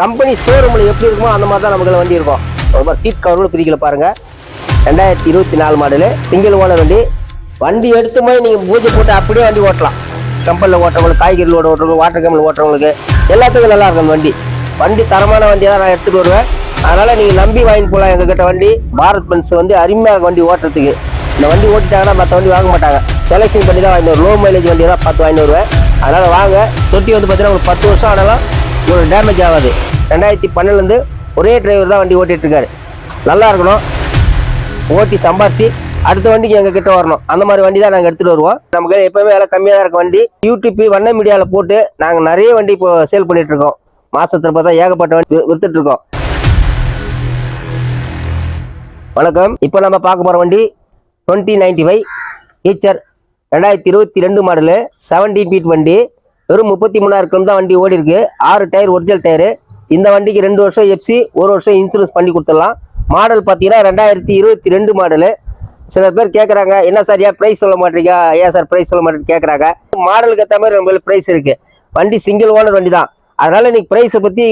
Company ஷோரூமில் எப்படி இருக்குமோ அந்த மாதிரி தான் நமக்கு வண்டி இருக்கும். ரொம்ப சீட் கவர் பிரிக்கல பாருங்க. ரெண்டாயிரத்தி இருபத்தி நாலு மாடலு சிங்கிள் ஓனர் வண்டி. வண்டி எடுத்த போய் நீங்கள் பூஜை போட்டு அப்படியே வண்டி ஓட்டலாம். கம்பெனியில் ஓட்டுறவங்களுக்கு காய்கறி ஓட்டுறவங்க வாட்டர் கம்பெனில் ஓட்டுறவங்களுக்கு எல்லாத்துக்கும் நல்லா இருக்கும் அந்த வண்டி. வண்டி தரமான வண்டியாக தான் நான் எடுத்துகிட்டு வருவேன். அதனால் நீங்கள் நம்பி வாங்கிட்டு போகலாம் எங்ககிட்ட வண்டி. பாரத் பென்ஸ் வந்து அருமையாக வண்டி ஓட்டுறதுக்கு. இந்த வண்டி ஓட்டிட்டாங்கன்னா மற்ற வண்டி வாங்க மாட்டாங்க. செலெக்ஷன் பண்ணி தான் வாங்கிட்டு லோ மைலேஜ் வண்டி தான் பார்த்து வாங்கிட்டு வருவேன். அதனால் வாங்க. தொட்டி வந்து பார்த்தீங்கன்னா உங்களுக்கு பத்து வருஷம் ஆனாலும் ஒரு டேமேஜ் ஆகாது. ரெண்டாயிரத்தி பன்னெண்டுலேருந்து ஒரே டிரைவர் தான் வண்டி ஓட்டிகிட்டு இருக்காரு நல்லா இருக்கணும். ஓட்டி சம்பாரிச்சு அடுத்த வண்டிக்கு எங்கள் கிட்ட வரணும். அந்த மாதிரி வண்டி தான் நாங்கள் எடுத்துகிட்டு வருவோம். நமக்கு எப்பவுமே விலை கம்மியாக தான் இருக்க வண்டி. யூடியூப் வண்ண மீடியாவில் போட்டு நாங்கள் நிறைய வண்டி இப்போ சேல் பண்ணிகிட்டு இருக்கோம். மாதத்தில் பார்த்தா ஏகப்பட்ட வண்டி விற்றுட்ருக்கோம் இருக்கோம். வணக்கம். இப்போ நம்ம பார்க்க போகிற வண்டி டுவெண்ட்டி நைன்டி ஃபைவ் ஈச்சர் ரெண்டாயிரத்தி இருபத்தி ரெண்டு மாடலு செவன்டி பீட் வண்டி. வெறும் முப்பத்தி மூணாயிரம் கிலோ தான் வண்டி ஓடி இருக்கு ஆறு டயர் ஒரிஜினல் டயரு. இந்த வண்டிக்கு ரெண்டு வருஷம் எஃப்சி ஒரு வருஷம் இன்சூரன்ஸ் பண்ணி கொடுத்துடலாம். மாடல் பார்த்தீங்கன்னா ரெண்டாயிரத்தி இருபத்தி ரெண்டு மாடலு. சில பேர் கேட்குறாங்க என்ன சார் ஏன் ப்ரைஸ் சொல்ல மாட்டீங்க? ஏன் சார் ப்ரைஸ் சொல்ல மாட்டேன்னு கேட்குறாங்க மாடலுக்கு ஏற்ற மாதிரி நம்மளுக்கு ப்ரைஸ் இருக்கு. வண்டி சிங்கிள் ஓனர் வண்டி தான். அதனால இன்றைக்கி ப்ரைஸை பற்றி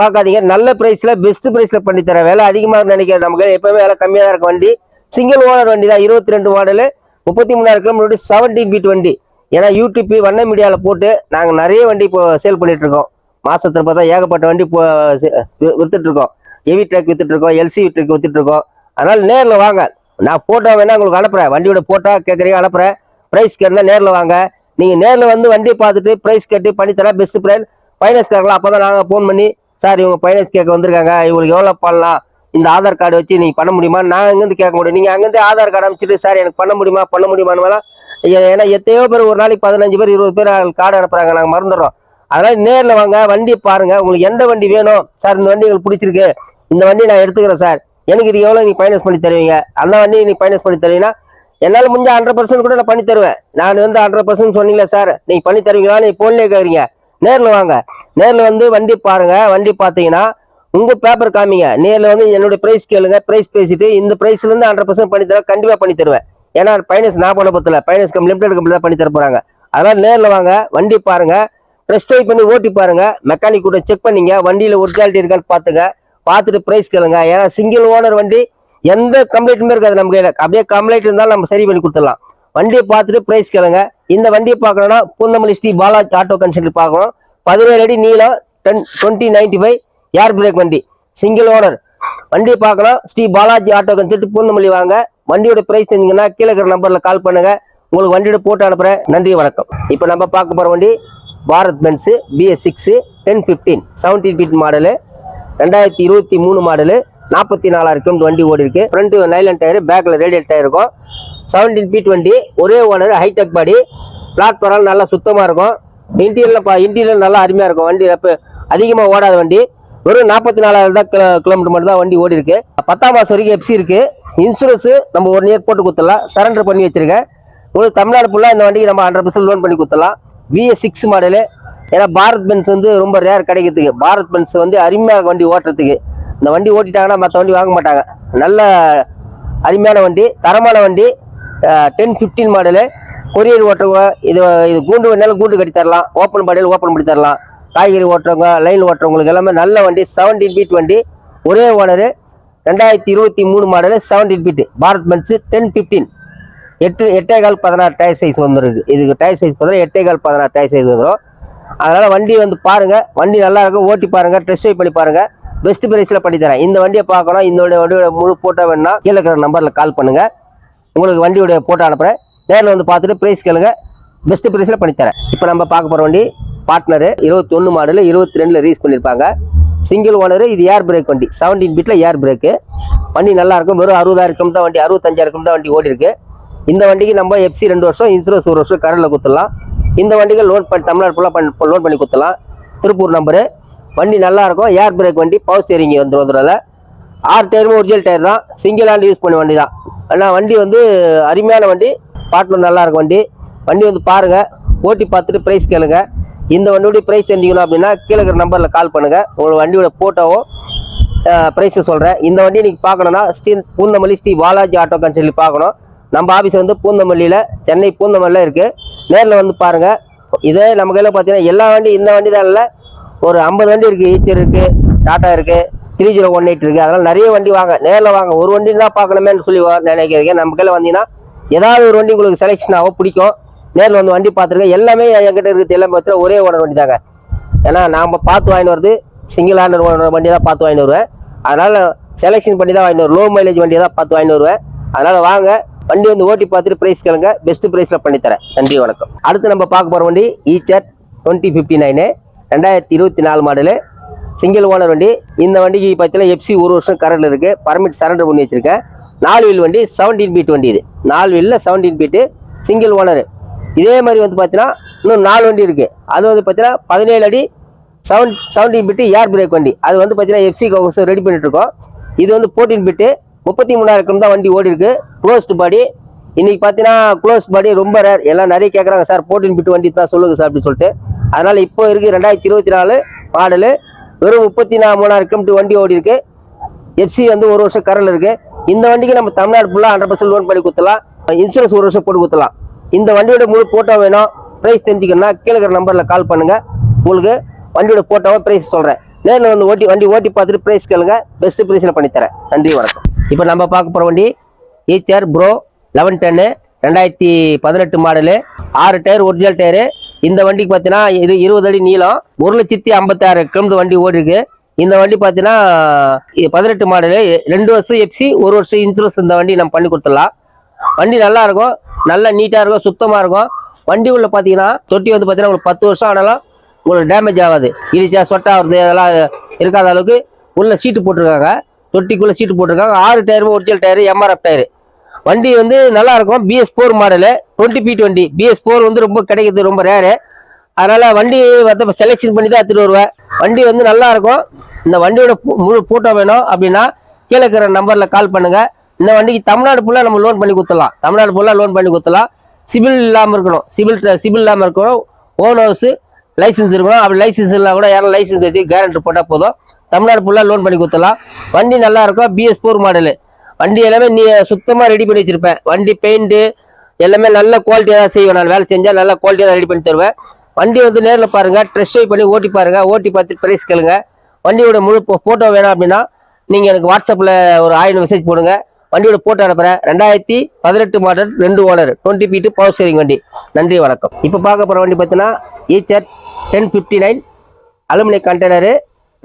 பார்க்காதீங்க. நல்ல ப்ரைஸில் பெஸ்ட் ப்ரைஸில் பண்ணி தரேன் விலை அதிகமாக நினைக்கிற நமக்கு எப்பவுமே விலை கம்மியாக தான் இருக்க வண்டி. சிங்கிள் ஓனர் வண்டி தான் இருபத்தி ரெண்டு மாடலு. முப்பத்தி மூணாயிரம் கிலோமீட்டர் செவன்டீன் பீட் வண்டி. ஏன்னா யூடியூப் வண்ண மீடியாவில் போட்டு நாங்கள் நிறைய வண்டி இப்போ சேல் பண்ணிகிட்ருக்கோம் இருக்கோம் பார்த்தா ஏகப்பட்ட வண்டி இப்போ விற்றுட்ருக்கோம் வி- ஹெவி ட்ரக் விற்றுட்ருக்கோம் எல்சி ட்ரக் விற்றுட்ருக்கோம் அதனால் நேரில் வாங்க. நான் போட்டோ வேணால் உங்களுக்கு அனுப்புகிறேன் வண்டியோட போட்டோ கேட்குறீங்க அனுப்புகிறேன் ப்ரைஸ் கேட்டால் நேரில் வாங்க. நீங்கள் நேரில் வந்து வண்டியை பார்த்துட்டு ப்ரைஸ் கேட்டு பண்ணித்தரேன் பெஸ்ட் ப்ரைஸ் ஃபைனான்ஸ் கேட்கலாம் அப்போ தான் நாங்கள் ஃபோன் பண்ணி சார் இவங்க ஃபைனான்ஸ் கேட்க வந்திருக்காங்க. இவங்களுக்கு எவ்வளோ பண்ணலாம்? இந்த ஆதார் கார்டு வச்சு நீங்கள் பண்ண முடியுமா? நான் அங்கேருந்து கேட்க முடியும். நீங்கள் அங்கேருந்து ஆதார் கார்டு அமைச்சிட்டு சார் எனக்கு பண்ண முடியுமா? பண்ண முடியுமான்னு ஏ- ஏன்னா எத்தையோ பேர் ஒரு நாளைக்கு பதினஞ்சு பேர் இருபது பேர் கார்டு அனுப்புறாங்க. நாங்கள் மறந்துடுறோம். அதனால் நேரில் வாங்க வண்டியை பாருங்கள் உங்களுக்கு எந்த வண்டி வேணும்? சார் இந்த வண்டி எங்களுக்கு பிடிச்சிருக்கு. இந்த வண்டி நான் எடுத்துக்கிறேன் சார். எனக்கு இது எவ்வளோ நீங்கள் ஃபைனான்ஸ் பண்ணி தருவீங்க? அந்த வண்டி நீங்கள் ஃபைனான்ஸ் பண்ணி தருவீங்கன்னா என்னால் முடிஞ்ச ஹண்ட்ரட் பர்சன்ட் கூட நான் பண்ணி தருவேன். நான் வந்து ஹண்ட்ரட் பர்சன்ட் சொன்னீங்களே சார். நீங்கள் பண்ணி தருவீங்களா? நீங்கள் ஃபோன்லேயே கேட்குறீங்க நேரில் வாங்க. நேரில் வந்து வண்டி பாருங்கள் வண்டி பார்த்தீங்கன்னா உங்கள் பேப்பர் காமிங்க. நேரில் வந்து என்னுடைய ப்ரைஸ் கேளுங்க. ப்ரைஸ் பேசிட்டு இந்த ப்ரைஸ்லேருந்து ஹண்ட்ரட் பர்சன்ட் பண்ணி தரேன் கண்டிப்பாக பண்ணி தருவேன். ஏன்னா பைனான்ஸ் நான் பண்ண பத்தல பைனான்ஸ் கம்பெனி லிமிடெட் கம்பெனி தான் பண்ணி தர போகிறாங்க அதனால் நேரில் வாங்க வண்டி பாருங்க ட்ரெஸ் ட்ரைவ் பண்ணி ஓட்டி பாருங்க மெக்கானிக் கூட செக் பண்ணிங்க வண்டியில் ஒரிஜினாலிட்டி இருக்கான்னு பார்த்துங்க பார்த்துட்டு ப்ரைஸ் கேளுங்க. ஏன்னா சிங்கிள் ஓனர் வண்டி எந்த கம்ப்ளைண்ட்டுமே இருக்காது நம்ம கையில். அப்படியே கம்ப்ளைண்ட் இருந்தாலும் நம்ம சரி பண்ணி கொடுத்துடலாம். வண்டியை பார்த்துட்டு ப்ரைஸ் கேளுங்க. இந்த வண்டியை பார்க்கணும்னா பூந்தமல்லி ஸ்ரீ பாலாஜி ஆட்டோ கன்சல்ட் பார்க்கணும். பதினேழு அடி நீளம் ten twenty ninety five air brake வண்டி. சிங்கிள் ஓனர் வண்டியை பார்க்கலாம். ஸ்ரீ பாலாஜி ஆட்டோ கன்சல்ட் பூந்தமல்லி வாங்க. வண்டியோட ப்ரைஸ் தெரிஞ்சுங்கன்னா கீழே இருக்கிற நம்பரில் கால் பண்ணுங்க. உங்களுக்கு வண்டியோட போட்டு அனுப்புறேன். நன்றி வணக்கம். இப்போ நம்ம பார்க்க போகிற வண்டி Bharat Benz BS six ten fifteen seventeen feet model ரெண்டாயிரத்தி இருபத்தி மூணு மாடலு நாற்பத்தி நாலாயிரம் கிலோமீட்டர் வண்டி ஓடி இருக்கு ஃப்ரண்ட் நைலன் டயர் பேக்கில் ரேடியல் டயர் இருக்கும். செவன்டீன் ஃபீட் வண்டி ஒரே ஓனர் ஹைடெக் பாடி பிளாட்ஃபாரம் நல்லா சுத்தமாக இருக்கும். இன்டீரியரில் பா இன்டீரியர் நல்லா அருமையாக இருக்கும். வண்டி அப்போ அதிகமாக ஓடாத வண்டி. வெறும் நாற்பத்தி நாலாயிரம் தான் கிலோ கிலோமீட்டர் மட்டும் தான் வண்டி ஓடி இருக்கு பத்தாம் மாதம் வரைக்கும் எஃப்சி இருக்கு. இன்சூரன்ஸ் நம்ம ஒன் இயர் போட்டு கொடுத்துடலாம். சரண்டர் பண்ணி வச்சிருக்கேன். உங்களுக்கு தமிழ்நாடு ஃபுல்லாக இந்த வண்டிக்கு நம்ம ஹண்ட்ரட் பர்சன்ட் லோன் பண்ணி கொடுத்துடலாம். விஎஸ் சிக்ஸ் மாடலு ஏன்னா பாரத் பென்ஸ் வந்து ரொம்ப ரேர் கிடைக்கிறதுக்கு. பாரத் பென்ஸ் வந்து அருமையாக வண்டி ஓட்டுறதுக்கு. இந்த வண்டி ஓட்டிட்டாங்கன்னா மற்ற வண்டி வாங்க மாட்டாங்க. நல்ல அருமையான வண்டி தரமான வண்டி. டென் ஃபிஃப்டீன் மாடலு கொரியர் ஓட்டுறவங்க இது இது கூண்டு வேணாலும் கூண்டு கட்டி தரலாம். ஓப்பன் பாடியில் ஓப்பன் பண்ணி தரலாம். காய்கறி ஓட்டுறவங்க லைன் ஓட்டுறவங்களுக்கு எல்லாமே நல்ல வண்டி செவன்டீன் பீட் வண்டி ஒரே ஓனரு ரெண்டாயிரத்தி இருபத்தி மூணு model seventeen feet Bharat Benz ten fifteen எட்டு எட்டே கால் பதினாறு டயர் சைஸ் வந்துருக்கு. இதுக்கு டயர் சைஸ் பார்த்தீங்கன்னா எட்டே கால் பதினாறு டயர் சைஸ் வந்துடும் அதனால் வண்டி வந்து பாருங்கள் வண்டி நல்லா இருக்கும். ஓட்டி பாருங்கள் டெஸ்ட் ட்ரைவ் பண்ணி பாருங்கள் பெஸ்ட் ப்ரைஸில் பண்ணி தரேன். இந்த வண்டியை பார்க்கணும். இந்த வண்டியோட முழு ஃபோட்டோ வேணும்னா கீழே இருக்கிற நம்பரில் கால் பண்ணுங்கள் உங்களுக்கு வண்டியோட போட்டோ அனுப்புகிறேன் நேரில் வந்து பார்த்துட்டு ப்ரைஸ் கேளுங்க. பெஸ்ட் ப்ரைஸில் பண்ணித்தரேன். இப்போ நம்ம பார்க்க போகிற வண்டி பார்ட்னரு இருபத்தொன்று மாடலு இருபத்தி ரெண்டில் ரீஸ் பண்ணியிருப்பாங்க சிங்கிள் ஓனரு இது ஏர் பிரேக் வண்டி. செவன்டீன் பீட்டில் ஏர் பிரேக்கு வண்டி நல்லாயிருக்கும் வெறும் அறுபதாயிரம் தான் வண்டி அறுபத்தஞ்சாயிரம் தான் வண்டி ஓடி இருக்கு இந்த வண்டிக்கு நம்ம எஃப்சி ரெண்டு வருஷம் இன்சூரன்ஸ் ஒரு வருஷம் கரண்டில் கொடுத்துடலாம். இந்த வண்டிக்கு லோன் பண்ணி தமிழ்நாடு ஃபுல்லாக பண்ணி லோன் பண்ணி கொடுத்துடலாம். திருப்பூர் நம்பரு வண்டி நல்லா இருக்கும். ஏர் பிரேக் வண்டி பவர் ஸ்டேரிங் வந்துடும் வந்துடும்ல ஆறு டயருமே ஒரிஜினல் டயர் தான். சிங்கிள் ஹேண்ட் யூஸ் பண்ண வண்டி தான். அண்ணா வண்டி வந்து அருமையான வண்டி. பார்ட்னர் நல்லா இருக்கும் வண்டி. வண்டி வந்து பாருங்கள் ஓட்டி பார்த்துட்டு ப்ரைஸ் கேளுங்க. இந்த வண்டியோட ப்ரைஸ் தெரிஞ்சுக்கணும் அப்படின்னா கீழே இருக்கிற நம்பரில் கால் பண்ணுங்கள் உங்களுக்கு வண்டியோட ஃபோட்டோவும் ப்ரைஸும் சொல்கிறேன் இந்த வண்டி நீங்கள் பார்க்கணுன்னா ஸ்ரீ பூந்தமல்லி ஸ்ரீ பாலாஜி ஆட்டோ கன்சல்ட்டி பார்க்கணும். நம்ம ஆஃபீஸ் வந்து பூந்தமல்லியில் சென்னை பூந்தமல்லியில் இருக்குது நேரில் வந்து பாருங்கள் இதே நம்ம கையில் பார்த்தீங்கன்னா எல்லா வண்டி இந்த வண்டி தான் இல்லை ஒரு ஐம்பது வண்டி இருக்குது ஈச்சர் இருக்குது டாட்டா இருக்குது த்ரீ ஜீரோ ஒன் எயிட் இருக்குது அதனால் நிறைய வண்டி வாங்க. நேரில் வாங்க. ஒரு வண்டி தான் பார்க்கணுமேன்னு சொல்லி நினைக்கிறீங்க. நம்ம கையில் வந்தீங்கன்னா ஏதாவது ஒரு வண்டி உங்களுக்கு செலெக்ஷன் ஆகும் பிடிக்கும். நேரில் வந்து வண்டி பார்த்துருக்கேன் எல்லாமே என்கிட்ட இருக்குது எல்லாமே பார்த்து ஒரே ஓனர் வண்டி தாங்க. ஏன்னா நாம் பார்த்து வாங்கிட்டு வருது சிங்கிள் ஹேண்டர் ஓனர் வண்டி தான் பார்த்து வாங்கிட்டு வருவேன். அதனால் செலெக்ஷன் பண்ணி தான் வாங்கிட்டு வருவேன் லோ மைலேஜ் வண்டி தான் பார்த்து வாங்கிட்டு வருவேன். அதனால் வாங்க. வண்டி வந்து ஓட்டி பார்த்துட்டு ப்ரைஸ் கேளுங்க. பெஸ்ட் ப்ரைஸில் பண்ணித்தரேன் நன்றி வணக்கம். அடுத்து நம்ம பார்க்க போகிற வண்டி ஈச்சர் டுவெண்ட்டி ஃபிஃப்டி நைனு ரெண்டாயிரத்தி இருபத்தி நாலு மாடலு சிங்கிள் ஓனர் வண்டி. இந்த வண்டிக்கு பார்த்தீங்கன்னா எஃப்சி ஒரு வருஷம் கரண்டில் இருக்கு. பர்மிட் சரண்டர் பண்ணி வச்சிருக்கேன். நாலு வீல் வண்டி செவன்டீன் பீட் வண்டி இது. நாலு வீலில் செவன்டீன் பீட்டு சிங்கிள் ஓனர் இதே மாதிரி வந்து பார்த்தீங்கன்னா இன்னும் நாலு வண்டி இருக்கு. அது வந்து பார்த்தீங்கன்னா பதினேழு அடி seven seventeen feet air brake வண்டி. அது வந்து பார்த்தீங்கன்னா எஃப்சி கவுஸ் ரெடி பண்ணிட்டுருக்கோம் இது வந்து ஃபோர்டீன் பிட்டு முப்பத்தி மூணாயிரம் தான் வண்டி ஓடி இருக்கு. க்ளோஸ்டு பாடி இன்றைக்கி பார்த்தீங்கன்னா க்ளோஸ் பாடி ரொம்ப ரேர் எல்லாம் நிறைய கேட்குறாங்க சார் ஃபோர்டீன் பிட்டு வண்டி தான் சொல்லுங்கள் சார் அப்படின்னு சொல்லிட்டு. அதனால் இப்போ இருக்குது ரெண்டாயிரத்தி இருபத்தி நாலு மாடலு வெறும் முப்பத்தி நாலு மூணாயிரம் கிலோமீட்டர் வண்டி ஓடி இருக்கு எஃப்சி வந்து ஒரு வருஷம் கரல் இருக்கு. இந்த வண்டிக்கு நம்ம தமிழ்நாடு ஃபுல்லாக ஹண்ட்ரட் பர்சன்ட் லோன் பண்ணி கொடுத்துலாம் இன்சூரன்ஸ் ஒரு வருஷம் போட்டு கொடுத்துலாம் இந்த வண்டியோட முழு போட்டோ வேணும். ப்ரைஸ் தெரிஞ்சுக்கணும்னா கீழே இருக்கிற நம்பரில் கால் பண்ணுங்கள் உங்களுக்கு வண்டியோட போட்டோவை ப்ரைஸ் சொல்கிறேன் நேரில் வந்து ஓட்டி வண்டி ஓட்டி பார்த்துட்டு ப்ரைஸ் கேளுங்க. பெஸ்ட்டு ப்ரைஸில் பண்ணித்தரேன் நன்றி வணக்கம். இப்போ நம்ம பார்க்க போகிற வண்டி ஈச்சர் ப்ரோ லெவன் டென்னு ரெண்டாயிரத்தி பதினெட்டு மாடலு ஆறு டயர் ஒரிஜினல் டயரு இந்த வண்டிக்கு பார்த்தீங்கன்னா இது இருபது அடி நீளம் ஒரு லட்சத்தி ஐம்பத்தாறு கிலோமீட்டர் வண்டி ஓடிருக்கு. இந்த வண்டி பார்த்தீங்கன்னா பதினெட்டு மாடலு ரெண்டு வருஷம் எஃப்சி ஒரு வருஷம் இன்சூரன்ஸ் இந்த வண்டி நம்ம பண்ணி கொடுத்துடலாம். வண்டி நல்லா இருக்கும் நல்லா நீட்டாக இருக்கும் சுத்தமாக இருக்கும். வண்டி உள்ள பார்த்தீங்கன்னா தொட்டி வந்து பார்த்தீங்கன்னா உங்களுக்கு பத்து வருஷம் ஆனாலும் உங்களுக்கு டேமேஜ் ஆகாது. இடிச்சா சொட்டாகிறது அதெல்லாம் இருக்காத அளவுக்கு உள்ள சீட்டு போட்டிருக்காங்க. தொட்டிக்குள்ளே சீட்டு போட்டிருக்காங்க. ஆறு டயரும் ஒரிஜினல் டயரு எம்ஆர்எஃப் டயரு வண்டி வந்து நல்லா இருக்கும் BS four model twenty B twenty BS four வந்து ரொம்ப கிடைக்கிறது ரொம்ப ரேரு அதனால வண்டி வந்து செலெக்ஷன் பண்ணி தான் எடுத்துகிட்டு வருவேன். வண்டி வந்து நல்லா இருக்கும் இந்த வண்டியோட முழு ஃபோட்டோ வேணும் அப்படின்னா கீழே இருக்கிற நம்பரில் கால் பண்ணுங்கள் இந்த வண்டிக்கு தமிழ்நாடு ஃபுல்லாக நம்ம லோன் பண்ணி கொடுத்துடலாம். தமிழ்நாடு ஃபுல்லாக லோன் பண்ணி கொடுத்துடலாம். சிபில் இல்லாமல் இருக்கணும். சிபில் சிபில் இல்லாமல் இருக்கணும். ஓன் ஹவுஸு லைசன்ஸ் இருக்கணும். அப்படி லைசன்ஸ் இல்லை கூட யாரும் லைசன்ஸ் வச்சு கேரண்டி போட்டால் போதும். தமிழ்நாடு ஃபுல்லாக லோன் பண்ணி கொடுத்துடலாம். வண்டி நல்லா இருக்கும் பிஎஸ் ஃபோர் மாடலு வண்டி எல்லாமே நீ சுத்தமாக ரெடி பண்ணி வச்சுருப்பேன். வண்டி பெயிண்ட்டு எல்லாமே நல்ல குவாலிட்டியாக தான் செய்வேன் நான். வேலை செஞ்சால் நல்ல குவாலிட்டியாக தான் ரெடி பண்ணி தருவேன். வண்டி வந்து நேரில் பாருங்கள் ட்ரெஸ் ட்ரைவ் பண்ணி ஓட்டி பாருங்கள் ஓட்டி பார்த்து ப்ரைஸ் கேளுங்க. வண்டியோட முழு ஃபோட்டோ வேணும் அப்படின்னா நீங்கள் எனக்கு வாட்ஸ்அப்பில் ஒரு ஆயிரம் மெசேஜ் போடுங்க. வண்டியோட போட்டோ அனுப்புகிறேன் ரெண்டாயிரத்தி பதினெட்டு மாடல் ரெண்டு owner twenty feet power steering வண்டி. நன்றி வணக்கம். இப்போ பார்க்க போகிற வண்டி பார்த்தீங்கன்னா ஈச்சர் டென் ஃபிஃப்டி நைன் அலுமினிய கண்டெய்னரு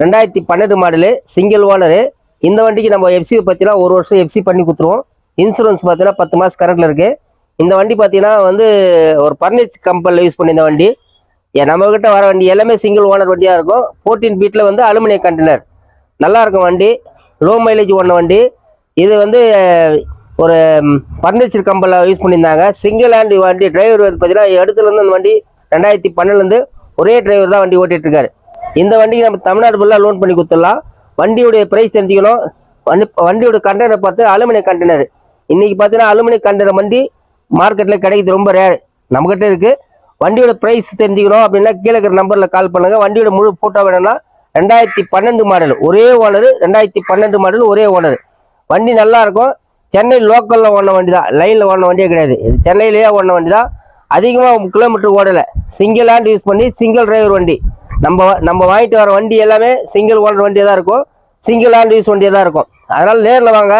ரெண்டாயிரத்தி பன்னெண்டு மாடலு சிங்கிள் ஓனரு இந்த வண்டிக்கு நம்ம எஃப்சி பார்த்தீங்கன்னா ஒரு வருஷம் எஃப்சி பண்ணி கொடுத்துருவோம். இன்சூரன்ஸ் பார்த்தீங்கன்னா பத்து மாதம் கரண்டில் இருக்குது இந்த வண்டி பார்த்தீங்கன்னா வந்து ஒரு பர்னிச்சர் கம்பெனியில் யூஸ் பண்ணி இந்த வண்டி ஏன் வர வண்டி எல்லாமே சிங்கிள் ஓனர் வண்டியாக இருக்கும். ஃபோர்டீன் பீட்டில் வந்து அலுமினிய கண்டெய்னர் நல்லா இருக்கும் வண்டி. லோ மைலேஜ் ஓன வண்டி. இது வந்து ஒரு பர்னிச்சர் கம்பெனியில் யூஸ் பண்ணியிருந்தாங்க. சிங்கிள் ஹேண்ட் வண்டி டிரைவர் வந்து பார்த்தீங்கன்னா இடத்துலேருந்து அந்த வண்டி ரெண்டாயிரத்தி பன்னெண்டுலேருந்து ஒரே டிரைவர் தான் வண்டி ஓட்டிகிட்ருக்காரு இந்த வண்டிக்கு நம்ம தமிழ்நாடு ஃபுல்லாக லோன் பண்ணி கொடுத்துடலாம். வண்டியுடைய ப்ரைஸ் தெரிஞ்சுக்கணும். வண்டி வண்டியோட கண்டெய்னர் பார்த்து அலுமினிய கண்டெய்னர் இன்னைக்கு பார்த்தீங்கன்னா அலுமினிய கண்டெய்னர் வண்டி மார்க்கெட்டில் கிடைக்கிறது ரொம்ப ரேர் நம்மகிட்ட இருக்குது வண்டியோட ப்ரைஸ் தெரிஞ்சுக்கணும் அப்படின்னா கீழே இருக்கிற நம்பரில் கால் பண்ணுங்க. வண்டியோட முழு ஃபோட்டோ வேணும்னா ரெண்டாயிரத்தி பன்னெண்டு மாடல் ஒரே ஓனர் ரெண்டாயிரத்தி பன்னெண்டு மாடல் ஒரே ஓனர் வண்டி நல்லா இருக்கும். சென்னை லோக்கலில் ஓடின வண்டி தான் லைனில் ஓடின வண்டியே கிடையாது. இது சென்னையிலேயே ஓடின வண்டி தான் அதிகமாக கிலோமீட்டர் ஓடலை. சிங்கிள் ஹேண்ட் யூஸ் பண்ணி சிங்கிள் டிரைவர் வண்டி. நம்ம வ- நம்ம வாங்கிட்டு வர வண்டி எல்லாமே சிங்கிள் ஓனர் வண்டியாக தான் இருக்கும். சிங்கிள் ஹேண்ட் யூஸ் வண்டியாக தான் இருக்கும். அதனால் நேரில் வாங்க.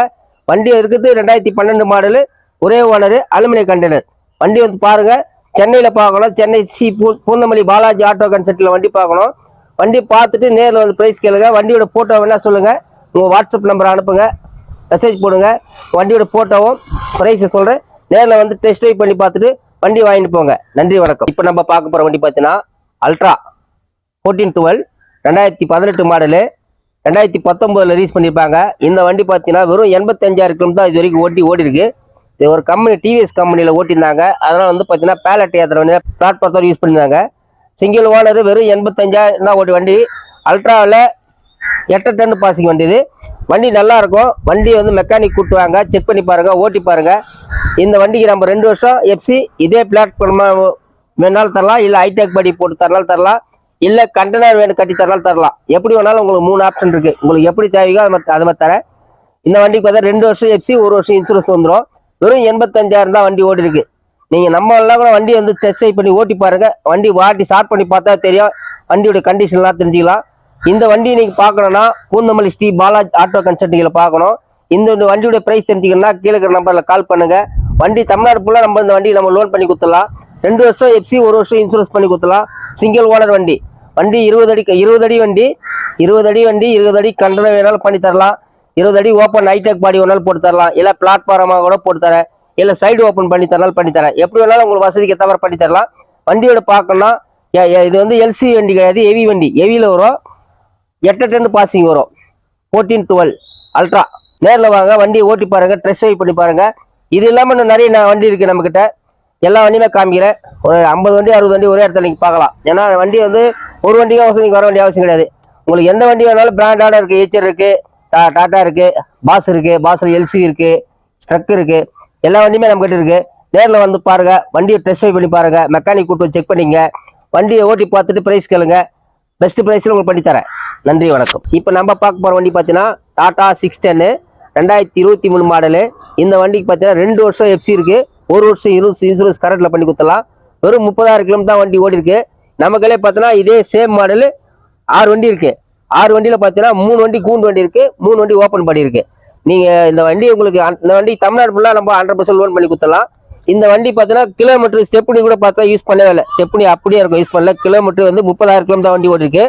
வண்டி இருக்குது ரெண்டாயிரத்தி பன்னெண்டு மாடலு ஒரே ஓனரு அலுமினிய கண்டெய்னர் வண்டி வந்து பாருங்கள் சென்னையில் பார்க்கணும் சென்னை சி பூ பூந்தமல்லி பாலாஜி ஆட்டோ கன்செப்டில் வண்டி பார்க்கணும் வண்டி பார்த்துட்டு நேரில் வந்து ப்ரைஸ் கேளுங்க. வண்டியோட ஃபோட்டோ வேணால் சொல்லுங்கள் உங்கள் வாட்ஸ்அப் நம்பர் அனுப்புங்க. மெசேஜ் போடுங்க. வண்டியோட ஃபோட்டோவும் ப்ரைஸை சொல்கிறேன் நேரில் வந்து டெஸ்ட் ட்ரைவ் பண்ணி பார்த்துட்டு வண்டி வாங்கிட்டு போங்க. நன்றி வணக்கம். இப்போ நம்ம பார்க்க போகிற வண்டி பார்த்தீங்கன்னா அல்ட்ரா ஃபோர்டீன் டுவெல் ரெண்டாயிரத்தி பதினெட்டு மாடலு ரெண்டாயிரத்தி பத்தொம்போதில் ரிலீஸ் பண்ணியிருப்பாங்க. இந்த வண்டி பார்த்தீங்கன்னா வெறும் எண்பத்தஞ்சாயிரம் கிலோமீட்டர் தான் இது வரைக்கும் ஓட்டி ஓடி இருக்கு இது ஒரு கம்பெனி டிவிஎஸ் கம்பெனியில் ஓட்டியிருந்தாங்க. அதனால் வந்து பார்த்தீங்கன்னா பேலட் ஏற்றுற வண்டி பிளாட்ஃபார்த்தோட யூஸ் பண்ணியிருந்தாங்க. சிங்கிள் ஓனர் வெறும் எண்பத்தஞ்சாயிரம் தான் ஓட்டி வண்டி. அல்ட்ராவில் எட்டு டன் பாசிங் வண்டி இது. வண்டி நல்லா இருக்கும். வண்டி வந்து மெக்கானிக் கூட்டுவாங்க. செக் பண்ணி பாருங்கள் ஓட்டி பாருங்கள் இந்த வண்டிக்கு நம்ம ரெண்டு வருஷம் எஃப்சி இதே பிளாட்ஃபார்மாக வேணாலும் தரலாம். இல்லை ஹைடெக் படி போட்டு தரலாம் தரலாம். இல்லை கண்டனர் வேணும் கட்டி தரலாம் தரலாம். எப்படி வேணாலும் உங்களுக்கு மூணு ஆப்ஷன் இருக்கு. உங்களுக்கு எப்படி தேவையோ அது மாதிரி அது மாதிரி தரேன். இந்த வண்டிக்கு பார்த்தா ரெண்டு வருஷம் எஃப்சி ஒரு வருஷம் இன்சூரன்ஸ் வந்துடும் வெறும் எண்பத்தஞ்சாயிரம் தான் வண்டி ஓடி இருக்கு. நீங்க நம்ம எல்லாம் கூட வண்டி வந்து டெஸ்ட் பண்ணி ஓட்டி பாருங்க. வண்டி வாட்டி ஸ்டார்ட் பண்ணி பார்த்தா தெரியும். வண்டியோட கண்டிஷன்லாம் தெரிஞ்சுக்கலாம். இந்த வண்டி நீங்க பார்க்கணுன்னா பூந்தமல்லி ஸ்ரீ பாலாஜ் ஆட்டோ கன்சல்ட்டிங்கில் பார்க்கணும். இந்த வண்டியோட பிரைஸ் தெரிஞ்சுக்கணும்னா கீழே இருக்கிற நம்பர்ல கால் பண்ணுங்க. வண்டி தமிழ்நாடு ஃபுல்லாக நம்ம இந்த வண்டி நம்ம லோன் பண்ணி கொடுத்துடலாம். ரெண்டு வருஷம் எஃப்சி ஒரு வருஷம் இன்சூரன்ஸ் பண்ணி கொடுத்துடலாம். சிங்கிள் ஓனர் வண்டி. வண்டி இருபது அடி இருபது அடி வண்டி இருபது அடி வண்டி இருபது அடி கண்டனம் வேணாலும் பண்ணி தரலாம். இருபது அடி ஓப்பன் ஹைடெக் பாடி வேணாலும் போட்டு தரலாம். இல்லை பிளாட்ஃபாரமாக கூட போட்டு தரேன். இல்லை சைடு ஓப்பன் பண்ணி தரனாலும் பண்ணி தரேன். எப்படி வேணாலும் உங்களுக்கு வசதிக்கு ஏற்ற மாதிரி பண்ணி தரலாம். வண்டியோட பார்க்கணும்னா ஏ- இது வந்து எல்சி வண்டி கிடையாது ஹெவி வண்டி. ஹெவியில் வரும். எட்டு டென் பாசிங் வரும். ஃபோர்டீன் டுவெல் அல்ட்ரா நேரில் வாங்க வண்டியை ஓட்டி பாருங்கள் ட்ரெஸ் ட்ரைவ் பண்ணி பாருங்கள் இது இல்லாமல் இன்னும் நிறைய வண்டி இருக்குது நம்மக்கிட்ட எல்லா வண்டியுமே காமிக்கிறேன் ஒரு ஐம்பது வண்டி அறுபது வண்டி ஒரே இடத்துல நீங்கள் பார்க்கலாம். ஏன்னா வண்டி வந்து ஒரு வண்டிக்கும் அவசியம் நீங்கள் வர வேண்டிய அவசியம் கிடையாது. உங்களுக்கு எந்த வண்டி வேணாலும் பிராண்டான இருக்குது ஏச்சர் இருக்குது டா டாட்டா இருக்குது பாஸ் இருக்குது பாஸில் எல்சி இருக்குது ஸ்ட்ரக் இருக்குது எல்லா வண்டியுமே நம்மகிட்ட இருக்குது நேரில் வந்து பாருங்க வண்டியை டெஸ்ட் ட்ரைவ் பண்ணி பாருங்க மெக்கானிக் கூட்டு செக் பண்ணிங்க வண்டியை ஓட்டி பார்த்துட்டு ப்ரைஸ் கேளுங்க. பெஸ்ட் ப்ரைஸில் உங்களுக்கு பண்ணித்தரேன் நன்றி வணக்கம். இப்போ நம்ம பார்க்க போகிற வண்டி பார்த்தீங்கன்னா டாட்டா சிக்ஸ் டென்னு ரெண்டாயிரத்தி இருபத்தி மூணு மாடலு இந்த வண்டிக்கு பார்த்தீங்கன்னா ரெண்டு வருஷம் எஃப்சி இருக்குது ஒரு வருஷம் இருபது இன்சூரன்ஸ் கரெக்டில் பண்ணி கொடுத்தலாம் வெறும் முப்பதாயிரம் கிலோமீட்டர் தான் வண்டி ஓடிருக்கு நமக்களே இதே சேம் மாடலு ஆறு வண்டி இருக்குது ஆறு வண்டியில் பார்த்தீங்கன்னா மூணு வண்டி கூண்டு வண்டி இருக்குது மூணு வண்டி ஓப்பன் பண்ணியிருக்கு. நீங்கள் இந்த வண்டி உங்களுக்கு அந்த- இந்த வண்டி தமிழ்நாடு ஃபுல்லாக நம்ம ஹண்ட்ரட் பர்சன்ட் லோன் பண்ணி கொடுத்தலாம் இந்த வண்டி பார்த்தீங்கன்னா கிலோமீட்டர் ஸ்டெப்னி கூட பார்த்தா யூஸ் பண்ணவே இல்லை. ஸ்டெப்னி அப்படியே இருக்கும் யூஸ் பண்ணல. கிலோமீட்டர் வந்து முப்பதாயிரம் கிலோமீட்டர் வண்டி ஓடிருக்கு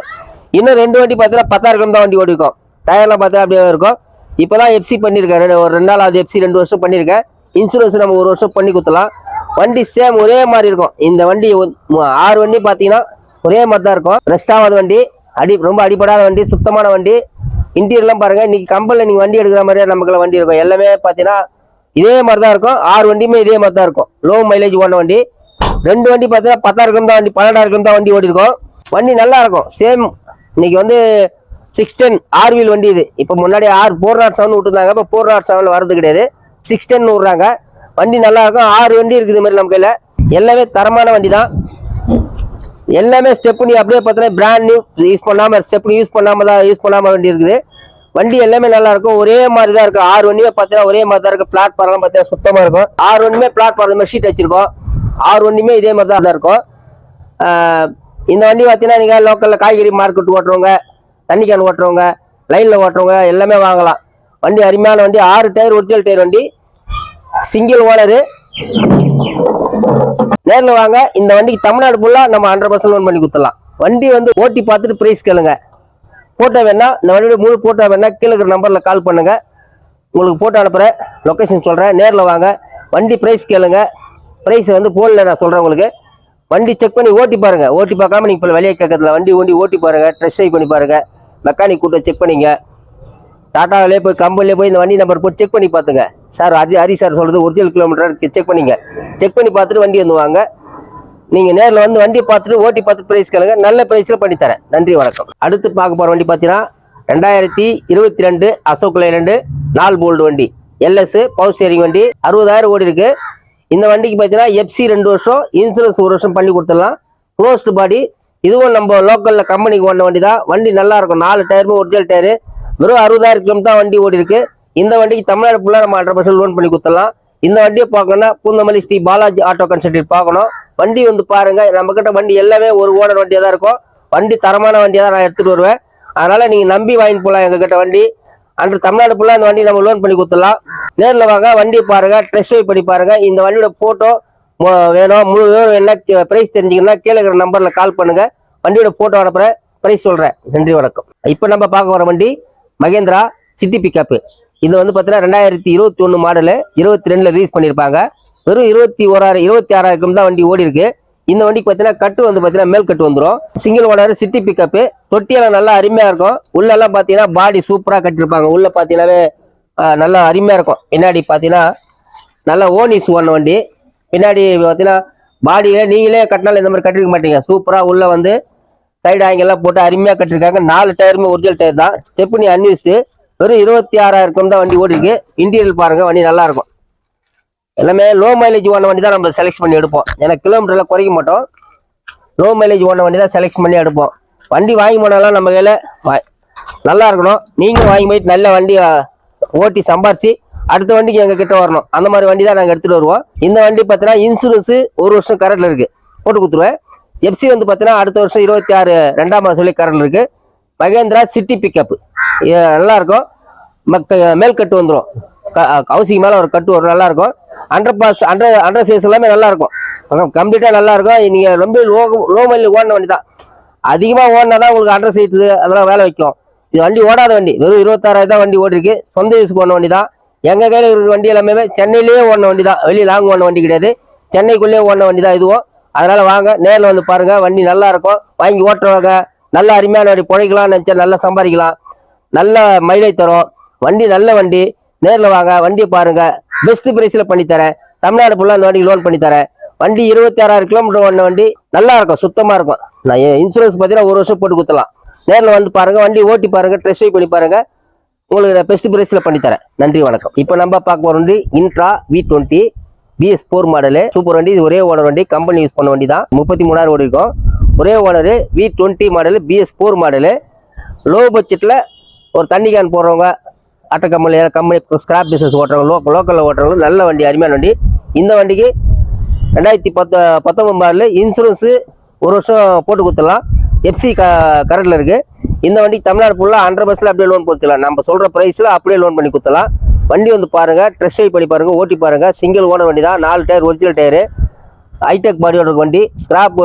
இன்னும் ரெண்டு வண்டி பார்த்தீங்கன்னா பத்தாயிரம் கிலோமீட்டர் வண்டி ஓடிருக்கும் டயர்லாம் பார்த்தா அப்படியே இருக்கும். இப்போதான் எஃப்சி பண்ணியிருக்கேன். ரெண்டு- ஒரு ரெண்டு நாளாவது எஃப்சி ரெண்டு வருஷம் பண்ணியிருக்கேன். இன்சூரன்ஸ் நம்ம ஒரு வருஷம் பண்ணி கொடுத்துலாம் வண்டி சேம் ஒரே மாதிரி இருக்கும். இந்த வண்டி ஆறு வண்டி பார்த்தீங்கன்னா ஒரே மாதிரி தான் இருக்கும். ரெஸ்ட் ஆகாத வண்டி அடி ரொம்ப அடிப்படாத வண்டி சுத்தமான வண்டி. இன்டீரியர்லாம் பாருங்க இன்றைக்கி கம்பலில் நீங்கள் வண்டி எடுக்கிற மாதிரியே நமக்குள்ள வண்டி இருக்கும். எல்லாமே பார்த்தீங்கன்னா இதே மாதிரி தான் இருக்கும். ஆறு வண்டியுமே இதே மாதிரி தான் இருக்கும். லோ மைலேஜ் ஓன வண்டி. ரெண்டு வண்டி பார்த்தீங்கன்னா பத்தாயிரம் தான் வண்டி பன்னெண்டாயிரம் தான் வண்டி ஓடி வண்டி நல்லா இருக்கும். சேம் இன்னைக்கு வந்து சிக்ஸ் டென் ஆர் வீல் வண்டி இது. இப்போ முன்னாடி ஆறு ஃபோர் நாட் செவன் விட்டுருந்தாங்க. இப்போ ஃபோர் நாட் செவன் வரது கிடையாது. சிக்ஸ் டென் விட்றாங்க வண்டி நல்லா இருக்கும். ஆறு வண்டி இருக்குது இது மாதிரி நம்ம கையில். எல்லாமே தரமான வண்டி தான் எல்லாமே ஸ்டெப்னி அப்படியே பார்த்தீங்கன்னா பிராண்ட் நியூ யூஸ் பண்ணாமல் ஸ்டெப்னி யூஸ் பண்ணாமல் தான் யூஸ் பண்ணாமல் வண்டி இருக்குது. வண்டி எல்லாமே நல்லா இருக்கும். ஒரே மாதிரி தான் இருக்கும் ஆறு வண்டியுமே பார்த்தீங்கன்னா ஒரே மாதிரி தான் இருக்கும் பிளாட்ஃபார்ம்லாம் பார்த்தீங்கன்னா சுத்தமாக இருக்கும். ஆறு வண்டியுமே பிளாட்ஃபார்ம் மாதிரி ஷீட் வச்சிருக்கோம். ஆறு வண்டியுமே இதே மாதிரி தான் இருக்கும். இந்த வண்டி பார்த்தீங்கன்னா நீங்கள் லோக்கலில் காய்கறி மார்க்கெட் ஓட்டுறவங்க தண்ணி கேன் ஓட்டுறவங்க லைனில் ஓட்டுறவங்க எல்லாமே வாங்கலாம். வண்டி அருமையான வண்டி ஆறு டயர் ஒரிஜினல் டயர் வண்டி. சிங்கிள் ஓனரு நேரில் வாங்க. இந்த வண்டிக்கு தமிழ்நாடு ஃபுல்லாக நம்ம ஹண்ட்ரட் பர்சன்ட் லோன் பண்ணி கொடுத்துடலாம். வண்டி வந்து ஓட்டி பார்த்துட்டு ப்ரைஸ் கேளுங்க. ஃபோட்டோ வேணா இந்த வண்டியோட முழு ஃபோட்டோ வேணா கீழே இருக்கிற நம்பரில் கால் பண்ணுங்கள் உங்களுக்கு ஃபோட்டோ அனுப்புகிறேன் லொக்கேஷன் சொல்கிறேன் நேரில் வாங்க. வண்டி ப்ரைஸ் கேளுங்க. ப்ரைஸ் வந்து ஃபோனில் நான் சொல்கிறேன் உங்களுக்கு. வண்டி செக் பண்ணி ஓட்டி பாருங்கள் ஓட்டி பார்க்காம நீங்கள் இப்போ வெளியே கேட்கறதுல வண்டி ஓண்டி ஓட்டி பாருங்கள் ட்ரெஸ் ட்ரைவ் பண்ணி பாருங்கள் மெக்கானிக் கூட்ட செக் பண்ணிங்க. டாட்டாவிலே போய் கம்பெனிலே போய் இந்த வண்டி நம்பர் போட்டு செக் பண்ணி பார்த்துங்க. சார் ஹரி ஹரி சார் சொல்கிறது ஒரிஜினல் கிலோமீட்டர் செக் பண்ணிங்க. செக் பண்ணி பார்த்துட்டு வண்டி வந்து வாங்க. நீங்கள் நேரில் வந்து வண்டியை பார்த்துட்டு ஓட்டி பார்த்து ப்ரைஸ் கேளுங்க. நல்ல ப்ரைஸில் பண்ணித்தரேன். நன்றி வணக்கம். அடுத்து பார்க்க போகிற வண்டி பார்த்தீங்கன்னா ரெண்டாயிரத்தி இருபத்தி ரெண்டு அசோக் லேலண்டு நாலு போல்டு வண்டி. எல்எஸ் பவர் ஸ்டேரிங் வண்டி. அறுபதாயிரம் ஓடி இருக்கு. இந்த வண்டிக்கு பார்த்தீங்கன்னா எஃப்சி ரெண்டு வருஷம் இன்சூரன்ஸ் ஒரு வருஷம் பண்ணி கொடுத்துடலாம். க்ளோஸ்டு பாடி இதுவும் நம்ம லோக்கலில் கம்பெனிக்கு ஓடின வண்டி தான் வண்டி நல்லா இருக்கும். நாலு டயருமே ஒரிஜினல் டயரு வெறும் அறுபதாயிரம் கிலோமீட்டர் தான் வண்டி ஓடி இருக்கு இந்த வண்டிக்கு தமிழ்நாடு ஃபுல்லாக நம்ம ஹண்ட்ரட் பர்சன்ட் லோன் பண்ணி கொடுத்துடலாம். இந்த வண்டியை பார்க்கணும்னா பூந்தமல்லி ஸ்ரீ பாலாஜி ஆட்டோ கன்சல்டேட் பார்க்கணும். வண்டி வந்து பாருங்க நம்ம கிட்ட வண்டி எல்லாமே ஒரு ஓனர் வண்டியாக தான் இருக்கும். வண்டி தரமான வண்டியாக தான் நான் எடுத்துகிட்டு வருவேன். அதனால நீங்கள் நம்பி வாங்கிட்டு போகலாம் எங்ககிட்ட வண்டி. அன்று தமிழ்நாடு ஃபுல்லாக இந்த வண்டி நம்ம லோன் பண்ணி கொடுத்துடலாம். நேரில் வாங்க வண்டியை பாருங்க ட்ரெஸ் ட்ரைவ் பண்ணி பாருங்க. இந்த வண்டியோட ஃபோட்டோ வேணும். முழு விவரம் என்ன பிரைஸ் தெரிஞ்சுக்கணும்னா கீழே இருக்கிற நம்பரில் கால் பண்ணுங்கள் வண்டியோட ஃபோட்டோ அனுப்புகிறேன் பிரைஸ் சொல்கிறேன் நன்றி வணக்கம். இப்போ நம்ம பார்க்க வர வண்டி மகேந்திரா சிட்டி பிக்கப்பு இது வந்து பார்த்தீங்கன்னா ரெண்டாயிரத்தி இருபத்தி ஒன்று மாடலு இருபத்தி ரெண்டில் ரிலீஸ் பண்ணியிருப்பாங்க வெறும் இருபத்தி ஓராயிரம் இருபத்தி ஆறாயிரம் தான் வண்டி ஓடி இருக்கு. இந்த வண்டிக்கு பார்த்தீங்கன்னா கட்டு வந்து பார்த்தீங்கன்னா மேல் கட்டு வந்துடும் சிங்கிள் ஓனர் சிட்டி பிக்கப்பு தொட்டியெல்லாம் நல்லா அருமையாக இருக்கும். உள்ளெல்லாம் பார்த்தீங்கன்னா பாடி சூப்பராக கட்டியிருப்பாங்க உள்ளே பார்த்தீங்கன்னாவே நல்லா அருமையாக இருக்கும். பின்னாடி பார்த்தீங்கன்னா நல்லா ஓனிஸ் ஓன வண்டி. பின்னாடி பார்த்தீங்கன்னா பாடியில் நீங்களே கட்டினாலும் இந்த மாதிரி கட்டிருக்க மாட்டீங்க. சூப்பராக உள்ளே வந்து சைடு ஆங்கிலாம் போட்டு அருமையாக கட்டிருக்காங்க. நாலு டயருமே ஒரிஜினல் டயர் தான். ஸ்டெப்னி அன்யூஸ்டு வெறும் இருபத்தி ஆறாயிரம் தான் வண்டி ஓடிருக்கு. இன்டீரியல் பாருங்கள் வண்டி நல்லா இருக்கும். எல்லாமே லோ மைலேஜ் ஓன வண்டி தான் நம்ம செலக்ட் பண்ணி எடுப்போம். ஏன்னா கிலோமீட்டர்லாம் குறைக்க மாட்டோம். லோ மைலேஜ் ஓன வண்டி தான் செலக்ட் பண்ணி எடுப்போம். வண்டி வாங்கி போனாலும் நம்ம கையில் நல்லா இருக்கணும். நீங்கள் வாங்கி போயிட்டு நல்ல வண்டி ஓட்டி சம்பாரிச்சு அடுத்த வண்டிக்கு எங்கள் கிட்ட வரணும். அந்த மாதிரி வண்டி தான் நாங்கள் எடுத்துகிட்டு வருவோம். இந்த வண்டி பார்த்தீங்கன்னா இன்சூரன்ஸு ஒரு வருஷம் கரெக்டில் இருக்குது போட்டு கொடுத்துருவேன். எஃப்சி வந்து பார்த்தீங்கன்னா அடுத்த வருஷம் இருபத்தி ஆறு ரெண்டாம் மாதம் சொல்லி கரண்ட் இருக்குது மகேந்திரா சிட்டி பிக்கப் நல்லாயிருக்கும். மக்க மேல் கட்டு வந்துடும் ஹவுசிங் மேலே ஒரு கட்டு வரும் நல்லாயிருக்கும். Under pass under under size எல்லாமே நல்லாயிருக்கும். கம்ப்ளீட்டாக நல்லாயிருக்கும். நீங்கள் ரொம்ப லோ லோ மைலில் ஓடின வண்டி தான். அதிகமாக ஓடினா தான் உங்களுக்கு அண்டர் சைட்டு அதெல்லாம் வேலை வைக்கும். இது வண்டி ஓடாத வண்டி. வெறும் இருபத்தாறாயிரம் தான் வண்டி ஓடிருக்கு. சொந்த யூஸ் போன வண்டி தான். எங்கள் கையில் இருக்கிற வண்டி எல்லாமே சென்னையிலேயே ஓடின வண்டி தான். வெளியே லாங் ஓடின வண்டி கிடையாது. சென்னைக்குள்ளேயே ஓடின வண்டி தான் இதுவும். அதனால வாங்க நேரில் வந்து பாருங்க வண்டி நல்லா இருக்கும். வாங்கி ஓட்டுறவங்க நல்ல அருமையான வண்டி பிழைக்கலாம் நினச்சா நல்லா சம்பாதிக்கலாம். நல்ல மைலேஜ் தரும். வண்டி நல்ல வண்டி. நேரில் வாங்க வண்டியை பாருங்க. பெஸ்ட் ப்ரைஸில் பண்ணித்தரேன் தமிழ்நாடு ஃபுல்லாக அந்த வண்டி லோன் பண்ணித்தரேன் வண்டி இருபத்தாறாயிரம் கிலோமீட்டர் ஓடின வண்டி நல்லா இருக்கும் சுத்தமாக இருக்கும். நான் இன்சூரன்ஸ் பார்த்தீங்கன்னா ஒரு வருஷம் போட்டு குத்தலாம். நேரில் வந்து பாருங்க வண்டி ஓட்டி பாருங்க ட்ரெஸ் பண்ணி பாருங்க. உங்களுக்கு பெஸ்ட் ப்ரைஸில் பண்ணித்தரேன் நன்றி வணக்கம். இப்போ நம்ம பார்க்க போகிற வண்டி Intra V twenty BS four model super வண்டி இது ஒரே ஓனர் வண்டி கம்பெனி யூஸ் பண்ண வண்டி தான் முப்பத்தி மூணாயிரம் ஓடி இருக்கும். ஒரே owner V twenty model BS four model low பட்ஜெட்டில் ஒரு தண்ணி கேன் போடுறவங்க அட்டை கம்பெனி கம்பெனி ஸ்கிராப் பிஸ்னஸ் ஓட்டுறவங்க லோக்கல் லோக்கலில் ஓட்டுறவங்க நல்ல வண்டி அருமையான வண்டி. இந்த வண்டிக்கு ரெண்டாயிரத்தி பத்து பத்தொம்பது மாடலு இன்சூரன்ஸு ஒரு வருஷம் போட்டு கொடுத்துடலாம். எஃப்சி க கரண்டில் இருக்குது இந்த வண்டிக்கு தமிழ்நாடு ஃபுல்லாக ஹண்ட்ரட் பர்சன்ட் அப்படியே லோன் கொடுத்துடலாம் நம்ம சொல்கிற ப்ரைஸில் அப்படியே லோன் பண்ணி கொடுத்துடலாம். வண்டி வந்து பாருங்கள் ட்ரெஸ் பண்ணி பாருங்கள் ஓட்டி பாருங்கள் சிங்கிள் ஓனர் வண்டி தான் நாலு டயர் ஒரிஜினல் டயரு. ஹைடெக் பாடியோட வண்டி ஸ்கிராப்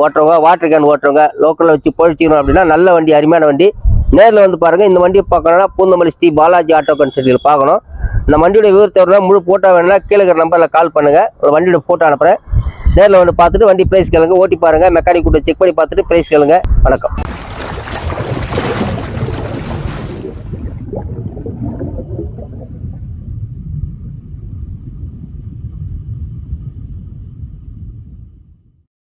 ஓட்டுறவங்க வாட்டர் கேன் ஓட்டுறவங்க லோக்கலில் வச்சு பொழிச்சிக்கணும் அப்படின்னா நல்ல வண்டி அருமையான வண்டி. நேரில் வந்து பாருங்கள் இந்த வண்டியை பார்க்கணும்னா பூந்தமல்லி ஸ்ரீ பாலாஜி ஆட்டோ கன்சல்ட்டியில் பார்க்கணும். இந்த வண்டியோட விவரத்தை முழு ஃபோட்டோ வேணும்னா கீழே இருக்கிற நம்பரில் கால் பண்ணுங்கள் ஒரு வண்டியோட ஃபோட்டோ அனுப்புகிறேன் நேரில் வந்து பார்த்துட்டு வண்டி ப்ரைஸ் கேளுங்க ஓட்டி பாருங்கள் மெக்கானிக் கூட செக் பண்ணி பார்த்துட்டு ப்ரைஸ் கேளுங்க. வணக்கம்.